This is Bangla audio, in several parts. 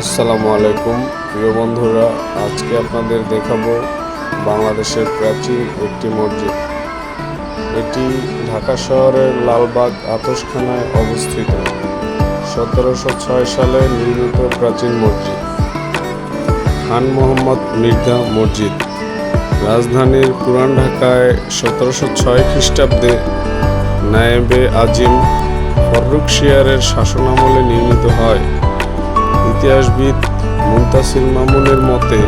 আসসালামু আলাইকুম। প্রিয় বন্ধুরা, আজকে আপনাদের দেখাবো বাংলাদেশের প্রাচীন একটি মসজিদ। এটি ঢাকা শহরের লালবাগ আতসখানায় অবস্থিত। সতেরোশো ছয় সালে নির্মিত প্রাচীন মসজিদ। খান মোহাম্মদ মির্জা মসজিদ। রাজধানীর পুরান ঢাকায় সতেরোশো ছয় খ্রিস্টাব্দে নায়েবে আজিম ফররুখ শিয়ারের শাসনামলে নির্মিত হয়। ইতিহাসবিদ মুমতাসির মামুনের মতে,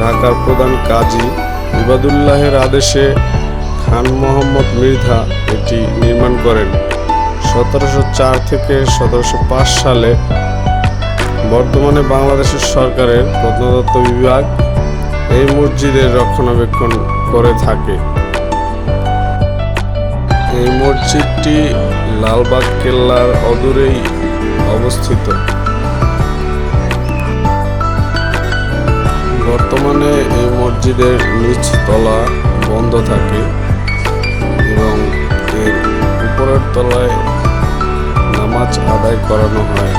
ঢাকার প্রধান কাজী ইবাদুল্লাহের আদেশে খান মোহাম্মদ মির্ধা এটি নির্মাণ করেন। সতেরোশো চার থেকে সতেরোশো পাঁচ সালে বর্তমানে বাংলাদেশের সরকারের প্রত্নতত্ত্ব বিভাগ এই মসজিদের রক্ষণাবেক্ষণ করে থাকে। এই মসজিদটি লালবাগ কেল্লার অদূরেই অবস্থিত। মসজিদের নিচ তলা বন্ধ থাকে এবং এর উপরের তলায় নামাজ আদায় করানো হয়।